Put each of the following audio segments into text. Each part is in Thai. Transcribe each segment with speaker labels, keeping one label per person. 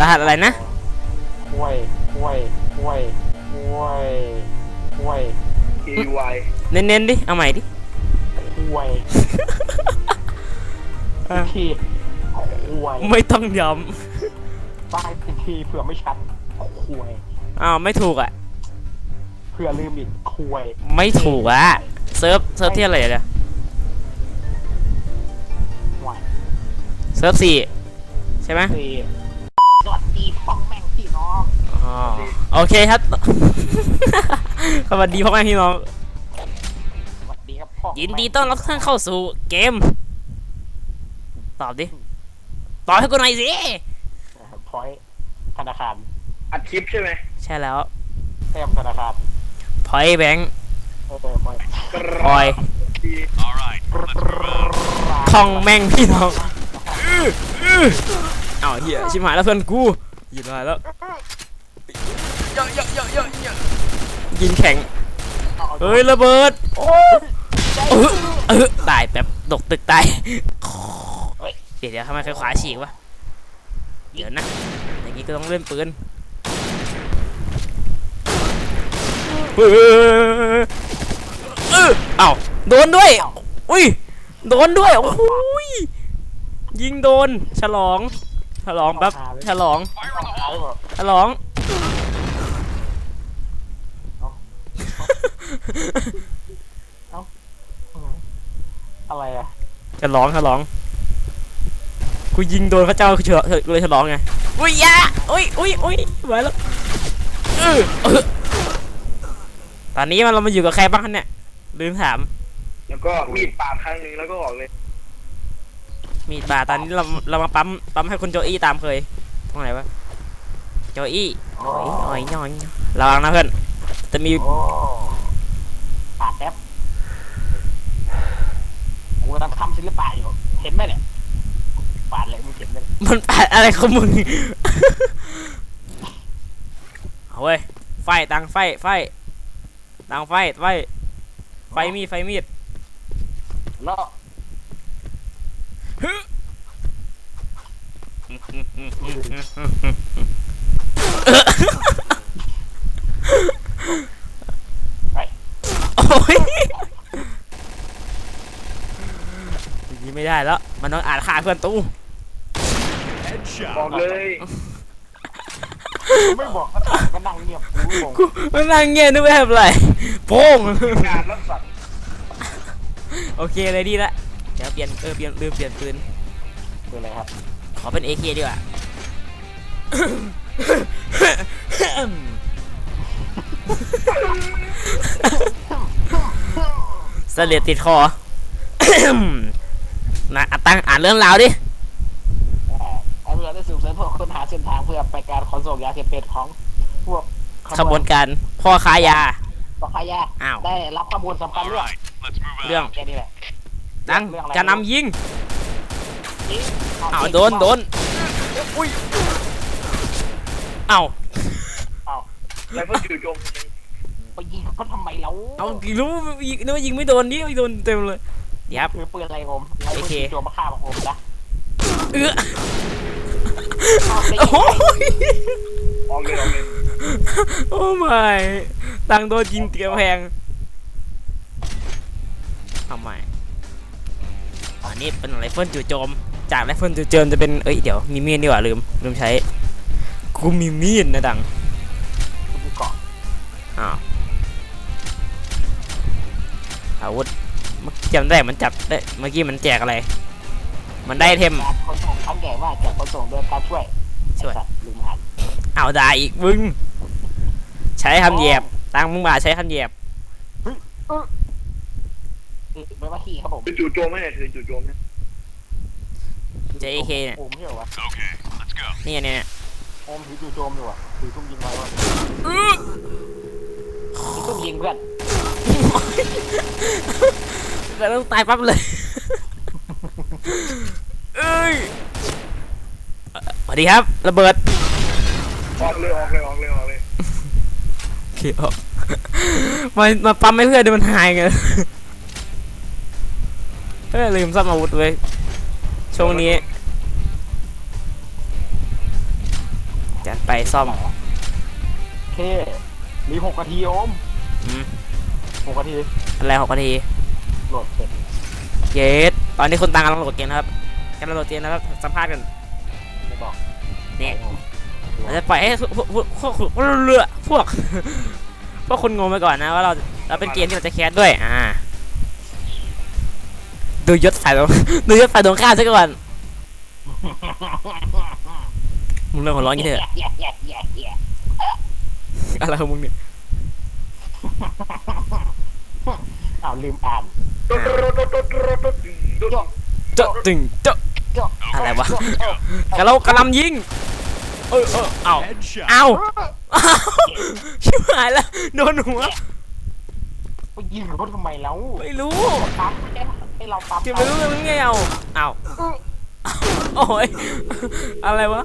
Speaker 1: รหัสอะไรนะ
Speaker 2: ห้วยห้วยห้วยห้วยห้วย
Speaker 3: K U Y
Speaker 1: เน้นๆดิ เอาใหม่ดิ
Speaker 2: ห้วย
Speaker 1: อะ
Speaker 2: ทีห้วย
Speaker 1: ไม่ต้องย้
Speaker 2: ป้ายอีกทีเผื่อไม่ชัดห้วยำ
Speaker 1: อ้าวไม่ถูกอะ
Speaker 2: เผื่อลืมอีกห้วย
Speaker 1: ไม่ถูกอะ เซิร์ฟเซิร์ฟที่อะไรเนี่ย
Speaker 2: ห้วย
Speaker 1: เซิร์ฟสี่ใช่ไหม
Speaker 2: สี่ส
Speaker 1: โอเคครับ สวัสดีพ่อแม่พี่น้อง
Speaker 2: สวัสดีครับพ่อ
Speaker 1: ยินดีต้อนรับทุกท่านเข้าสู่เกม ตอบดิ ตอบให้กูหน่อยสิ
Speaker 2: พอยธนาคาร
Speaker 3: อัดคลิปใช่ไหม
Speaker 1: ใช่แล้ว
Speaker 2: แต้มธนาคาร
Speaker 1: พอยแบงค์
Speaker 2: เออพอย
Speaker 1: พอย
Speaker 3: ดี
Speaker 1: คองแม่งพี่น้องอื้ออื้ออ้าวเฮียชิบหายแล้วเพื่อนกูยิงมาแล้วเย อะเยอะเยอะเยอะเยอะยิงแข็ง เฮ้ยระเบิด
Speaker 2: โอ้ย
Speaker 1: เออเออตายแบบตกตึกตายเดี๋ยวเดี๋ยวทำไมขวาฉีกวะเดี๋ยวนะ อย่างนี้ก็ต้องเล่นปืนเออเออเอ้าโดนด้วย อุ้ย โดนด้วย โอ้โหยยิงโดน ฉลอง ฉลองแป๊บ ฉลอง
Speaker 2: เอาแบบ
Speaker 1: ฉลอง
Speaker 2: อะไรอะ
Speaker 1: ฉลองฉลอง กูยิงโดนพระเจ้าคือเฉลเลยฉลองไง อุ้ยอยาอุ้ยอุ้ยอุ้ยไหวแล้วเออเออตอนนี้มันเรามาอยู่กับใครบ้างคะเนี่ย ลืมถาม
Speaker 3: แล้วก็มีดปาดครั้งหนึ่งแล้วก็ออกเลย
Speaker 1: มีดบาดตอนนี้เราเรามาปั๊มปั๊มให้คุณโจอี้ตามเคยตรงไหนวะ โจอี้
Speaker 2: โอ้
Speaker 1: โอ้ยโอ้ยน้อยระวังนะเพื่อน จะมี
Speaker 2: โอ้ปาดแป๊บกูกำลังทำศิลปะอยู่ เห็นไหมเนี่ยปาดเลยมึงเห็นไหมเนี่ย
Speaker 1: มันปาดอะไรของมึง เอาเว้ย ไฟตังไฟ ไฟ ตังไฟ ไฟ ไฟมีด ไฟมีด
Speaker 2: แล้ว
Speaker 1: โอ้ยอย่างนี้ไม่ได้แล้ว มันต้องอ่านค่าเพื่อนตู้
Speaker 3: บอกเลย
Speaker 2: ไม่บอกก็ถามก็นั่งเงียบกูงง
Speaker 1: กูมันนั่งเงี้ยนึกไม่ทำอะไรโป้ง
Speaker 3: การรักษา
Speaker 1: โอเคเลยดีละเดี๋ยวเปลี่ยนเออเปลี่ยนลืมเปลี่ยนปืน
Speaker 2: คืออะไรครับ
Speaker 1: ขอเป็น AK ดีกว่าเสลียดติดคอนะอะตั้ง อ่านเรื่องราวดิ
Speaker 2: ไอ้เรือได้สืบสวนเพื่อค้นหาเส้นทางเพื่อไปการขนส่งยาเสพติดของพวก
Speaker 1: ขบวนการพ่อค้ายา
Speaker 2: ปอกขายา
Speaker 1: อ้าว
Speaker 2: ได้รับข้อมูลสำคัญเรื่อง
Speaker 1: เรื่อง
Speaker 2: แค่นี้แหละ
Speaker 1: ตั้ง
Speaker 2: เรื่องอะไร
Speaker 1: จะนำยิง
Speaker 2: จริง
Speaker 1: อ้าวโดนโดนอุ้ยอ้าว
Speaker 3: แล้วก็จู่โจม
Speaker 2: ไปยิงเขาทำไมแล้ว
Speaker 1: เอากี่รู้ยิงนึกว่ายิงไม่โดนนี่ไม่โดนเต็มเลยเดี๋ยวครับ
Speaker 2: คือปืนอะไรผมไอ้
Speaker 1: โอ
Speaker 2: ปืน
Speaker 1: เค
Speaker 2: โจมมาฆ่าผมนะ
Speaker 1: เออ
Speaker 2: เอาไป
Speaker 1: โอ้ย
Speaker 3: ออกเลยออกเลย
Speaker 1: โอ้ไม่ตังโดนยิงเตียงแพงทำไมอันนี้เป็นไรเฟิลจู่โจม จากไรเฟิลจู่โจมจะเป็นเอ้ยเดี๋ยวมีมีดดีกว่าลืมลืมใช้กูมีมีดนะดัง
Speaker 2: คุณเกาะ
Speaker 1: อ้าวอาวุธเมื่อกี้ จำได้มันจับได้เมื่อกี้มันแจกอะไร มันได้เทม
Speaker 2: การขนส่งครั้งใหญ่ว่าจะขนส่งโดยการช่วย
Speaker 1: ช่วย
Speaker 2: ไอ้สัตว์ลืมหัน
Speaker 1: เอาได้อีกมึงใช้คำเหยียบตังมึงมาใช้คำเหยียบ
Speaker 2: เออไม่ว่าขี้ครับผม
Speaker 3: คือจู่โจมไหมเนี่ยคือจู่โจมเนี่ย
Speaker 1: JK เนี่ย
Speaker 2: โอมใช่เหรอวะ
Speaker 1: นี่เนี่ยเนี่ย
Speaker 2: โอมถือจู่โจมอยู่อะถือทุ่มยิงไว้วะถือทุ่มยิงเพื่อน
Speaker 1: แล้วต้องตายปั๊บเลยเอ้ยเอ่อสวัสดีครับระเบิด
Speaker 3: ออกเลยออกเลยออกเลยออกเลย
Speaker 1: เขียวมามาปั๊มให้เพื่อนเดี๋ยวมันหายกันเฮ้ยลืมซ่อมอาวุธเว้ยช่วงนี้ซ่อม
Speaker 2: เคมีหกนาทีโอม
Speaker 1: อืม
Speaker 2: หกนาที
Speaker 1: อะไรหกนาที
Speaker 2: โหลดเสร็จ
Speaker 1: เยสตอนนี้คุณตังกำลังโหลดเกมนะครับกำลังโหลดเกมนะครับสัมภาษณ์กัน
Speaker 2: ไม่บอก
Speaker 1: เนี่ยเราจะปล่อยให้พวกพวกพวกพวกเรือพวกพวกคนงงไปก่อนนะว่าเราเราเป็นเกมที่เราจะแคสด้วยอ่าดูยศฝ่ายตรงดูยศฝ่ายตรงข้ามซะก่อนมึงเริ่มหัวเร้อนงี้เถอะ
Speaker 2: แย่แย่แย่แย่
Speaker 1: อะไรของมึงเนี่ย
Speaker 2: อ้าวลืมอ่าน
Speaker 3: ตุ๊ดตุ๊ดตุ๊ดตุ๊ดตุ๊ดตุ๊ดตุ๊ด
Speaker 1: เจาะตึงเจาะ
Speaker 2: เจ้า
Speaker 1: อะไรวะกระเรากระลำยิงเออเออเอาเอาเอาชิบหายแล้วโดนหัว
Speaker 2: ไปยิงรถทำไมแล้ว
Speaker 1: ไม่รู้
Speaker 2: ปั๊มให้เราปั๊ม
Speaker 1: จะไม่รู้เลยมึงไงเอาเอาโอ้ยอะไรวะ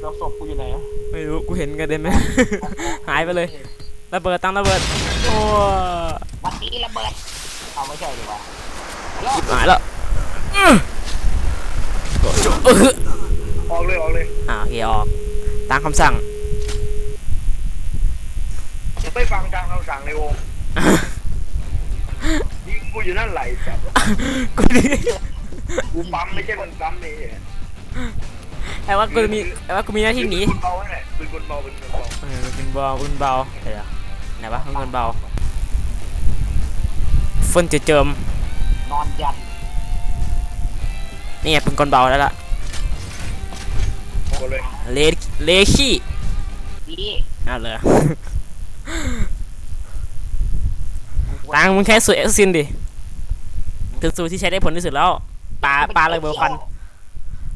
Speaker 2: เราศพกูอยู่ไหน
Speaker 1: ไม่รู้กูเห็นกระเด็นไหมหายไปเลยระเบิดตั้งระเบิดโอ้
Speaker 2: วันนี้ระเบิด เอาไม่ใช่ดีกว่า
Speaker 1: ชิบหายแล้วอื้อโอ้โหเออ
Speaker 3: ออกเลยออกเลย
Speaker 1: อ่าโอเคออกตามคำสั่ง
Speaker 3: ไม่ฟังทางคำสั่งในวงยิงกูอยู่นั่นไหลสัตว์
Speaker 1: กูนี่
Speaker 3: กูปั๊มไม่ใช่คนปั๊มนี่
Speaker 1: แต่ว่ากูมีแต่ว่ากูมีหน้าที่หนี
Speaker 3: ปืนเบาไว้แหละปืนกลเบาปืนกลเบา
Speaker 1: เออเป็นเบาเป็นเบาเดี๋ยวไหนวะเป็นเบา ฝนจะเจิม
Speaker 2: นอนยัน
Speaker 1: นี่ไงเป็นกลเบาแล้วล่ะ
Speaker 3: หมดเลย
Speaker 1: เลเลขี้
Speaker 2: ดี
Speaker 1: อะเลยตังมึงแค่สูตรเอ็กซินดิคือสูตรที่ใช้ได้ผลที่สุดแล้วปลาปลาเลยเบอร์ควัน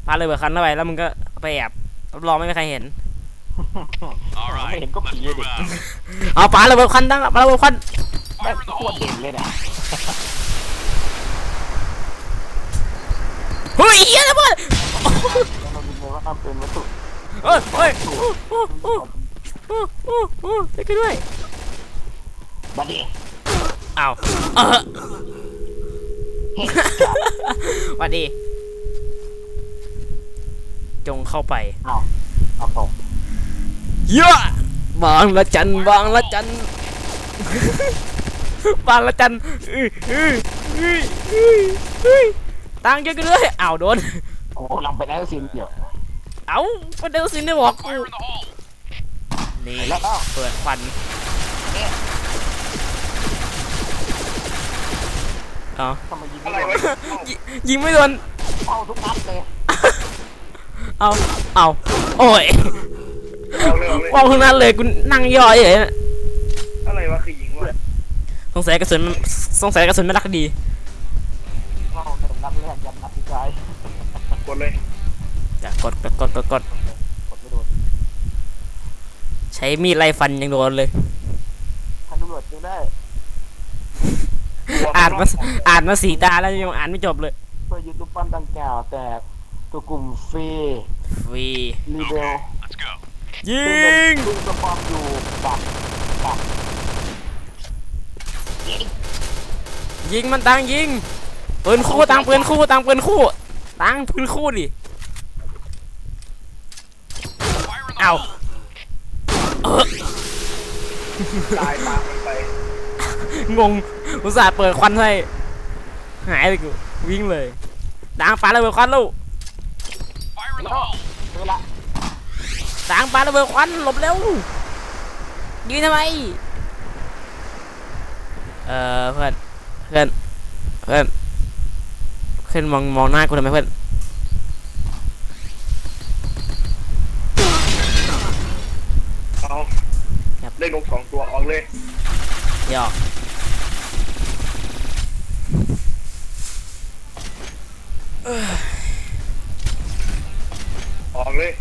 Speaker 1: ปลาเลยเบอร์คันเข้าไปแล้วมึงก็เอาไปแอบรับรองไม่มีใครเห็น
Speaker 2: ไม่เห็นก็ผีเลยดิ
Speaker 1: เอาปลาเลยเบอร์ควันตั้งปลาเลยเบอร์ควัน
Speaker 2: แม่งโคตรเด่นเลยเนี่ย
Speaker 1: เฮ้ยเหี้ยระเบิด
Speaker 2: เราดูเลยว่าทำเป็นวัตถุ
Speaker 1: เฮ้ยเฮ้ยโอ้โอ้โอ้โอ้โอ้ได้กันด้วย
Speaker 2: บัดดี้
Speaker 1: อ้าวเออ
Speaker 2: เฮ้ย
Speaker 1: หวัดดี จงเข้าไป
Speaker 2: เอาเอาตก
Speaker 1: เยอะบางละจันบางละจัน บางละจันอื้ออื้ออื้ออื้ออื้อตังเยอะกันเลยอ้าวโดน
Speaker 2: โอ้ลังไปแล้วสินเดียว
Speaker 1: เอ้าประเดี๋ยวสิเนี่ยบอกกูนี่
Speaker 2: แล้วก็
Speaker 1: เปิดควันเอ้า
Speaker 2: ทำไมยิง
Speaker 3: อะ
Speaker 2: ไม่
Speaker 3: ไร
Speaker 2: โดน
Speaker 3: วะ
Speaker 1: ยิยิงไม่โดน
Speaker 2: เป้าทุกนัดเลย
Speaker 1: เอาเอาโอ้ย
Speaker 3: ออกเลยออกเลย
Speaker 1: ว่าวข้างนั้นเลยกูนั่งย่อยเลย
Speaker 3: อะไรวะคือยิงวะ
Speaker 1: สงสัยกระสุนสงสัยกระสุนไม่รักดี
Speaker 2: เป้าเต็มนัดแรกยันนัดที่ใจ
Speaker 3: กดเลย
Speaker 1: จะกดกดกดกดกด
Speaker 2: กดไม่โดน
Speaker 1: ใช้มีดไล่ฟันยังโดนเลย
Speaker 2: ท่านตำรวจจึงได้
Speaker 1: อ่านมาอ่านมาสี่ตาแล้วยังอ่านไม่จบเลย
Speaker 2: เพื่อยึดรูปปั้นดังกล่าวแต่ตัวกลุ่มฟรี
Speaker 1: ฟรี
Speaker 2: รีเบล
Speaker 1: ยิ
Speaker 2: ซึ่งเป็น
Speaker 1: ง
Speaker 2: ซึ่งสปอมอยู่กับกับ
Speaker 1: ยิงมันตังยิงปืนคู่ตังปืนคู่ตังปืนคู่ตังปืนคู่ดิเอาเออ
Speaker 3: ตายตามไป
Speaker 1: งงอุตส่าห์เปิดควันให้หายเลยกูวิ่งเลยตังปาระเบิดควันลูก
Speaker 2: แล้วก็เวลา
Speaker 1: ตังปาระเบิดควันหลบเร็วยืนทำไม เออเพื่อนเพื่อนเพื่อนเพื่อนมองมองหน้ากูทำไมเพื่อน
Speaker 3: เอาได้นกสองตัวออกเลย
Speaker 1: หยอก
Speaker 3: ออกเลย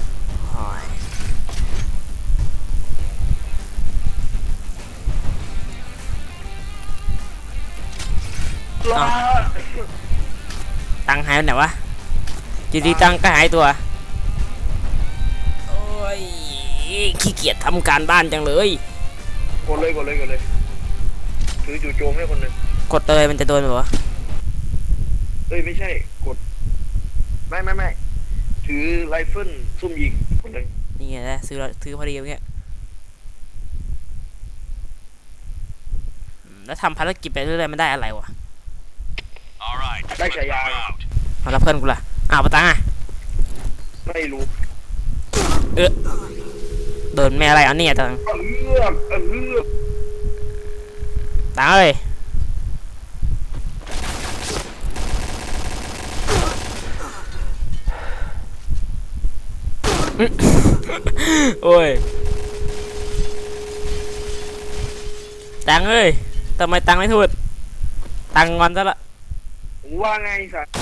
Speaker 1: โอ้ย
Speaker 3: รอ
Speaker 1: ตังหายไปไหนวะจีดีตังก็หายตัว โอ้ย ขี้เกียจทำการบ้านจังเลย
Speaker 3: กดเลยกดเลยกดเลยถือจู่โจมให้คนหนึ่ง
Speaker 1: กดเลยมันจะโดนแบบวะ
Speaker 3: เอ้ยไม่ใช่ กด ไม่ไม่ไม่ถือไรเฟิลซุ่มยิงคนหนึ่ง
Speaker 1: นี่ไงนะซื้อแล้วซื้อพอดีอย่างเงี้ยอืมแล้วทำภารกิจไปเรื่อยๆมันได้อะไรวะ
Speaker 4: All right.
Speaker 3: ได้ฉายา
Speaker 4: out.
Speaker 1: เอาแล้วเพื่อนกูล่ะอ้าวปะตังอะ
Speaker 3: ไม่รู้
Speaker 1: โดนแม่อะไรเอาเนี่ยตัง
Speaker 3: เออเออ
Speaker 1: ตังเอ้ยโอ้ยตังเอ้ยทำไมตังไม่พูดตังงอนซะละ
Speaker 3: ว่าไงสัตว์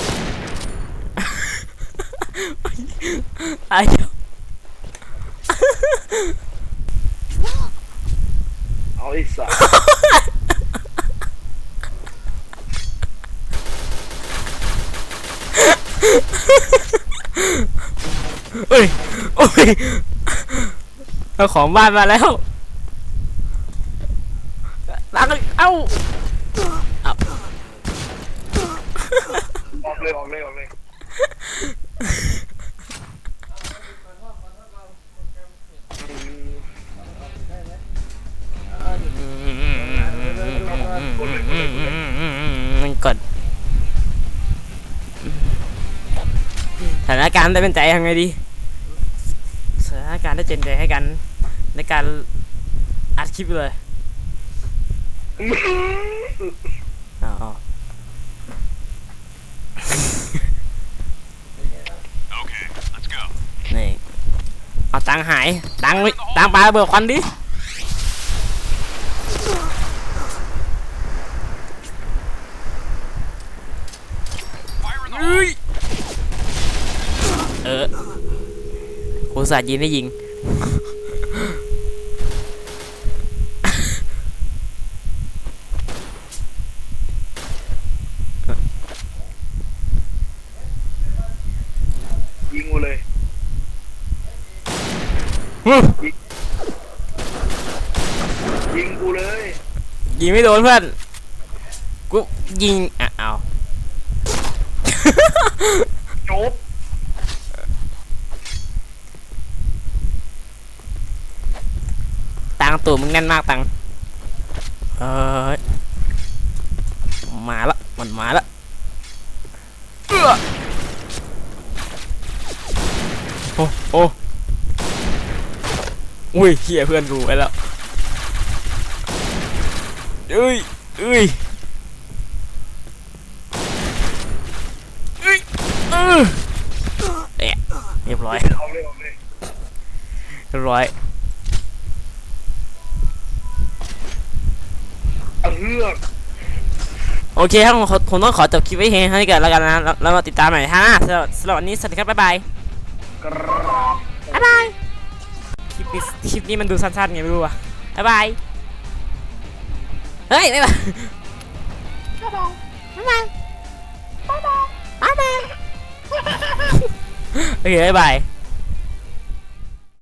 Speaker 1: ไอ้เหี้ย
Speaker 3: เอาไอ้สัตว์
Speaker 1: เอ้ยโอ้ยเอาของบ้านมาแล้วตังเอ้า
Speaker 3: ออก เลยออกเลยออกเลยกดเลยกดเลยกดเลย
Speaker 1: มันกดสถานการณ์ได้เป็นใจยังไงดีสถานการณ์ได้เจนใจให้กัน ในการอัดคลิปเลย ตังค์หายตังค์ไว้ตังค์ปลาระเบิดควันดิ
Speaker 4: Fire in the
Speaker 1: เอ้ยเออกูสาดยิงได้ยิง
Speaker 3: ยิงกูเลย
Speaker 1: ยิงไม่โดนเพื่อน กูยิงอะเอา
Speaker 3: จบ
Speaker 1: ตังค์ตัวมึงแน่นมากตังค์เอ้ยมาละ มันมาละเอื้อโอ้โอ้ อุ้ยเฮียเพื่อนกูไปแล้วเอ้ยเอ้ยเอ้ยเออเอะเรียบร้อย
Speaker 3: เอาเลยเอาเลย
Speaker 1: เรียบร้อย
Speaker 3: เอาเฮือก
Speaker 1: โอเคครับผมขอผมต้องขอจบคลิปไว้เพียงเท่านี้ก่อนแล้วกันนะแล้วแล้วมาติดตามใหม่ฮะสำหรับสำหรับวันนี้สวัสดีครับบ๊ายบาย
Speaker 3: กราบ
Speaker 1: บ๊ายบายคลิปนี้ คลิปนี้มันดูสั้นๆไงไม่รู้อะบ๊ายบาย เฮ้ย บ๊ายบาย บ๊ายบาย บ๊ายบาย บ๊ายบาย โอเค บ๊ายบาย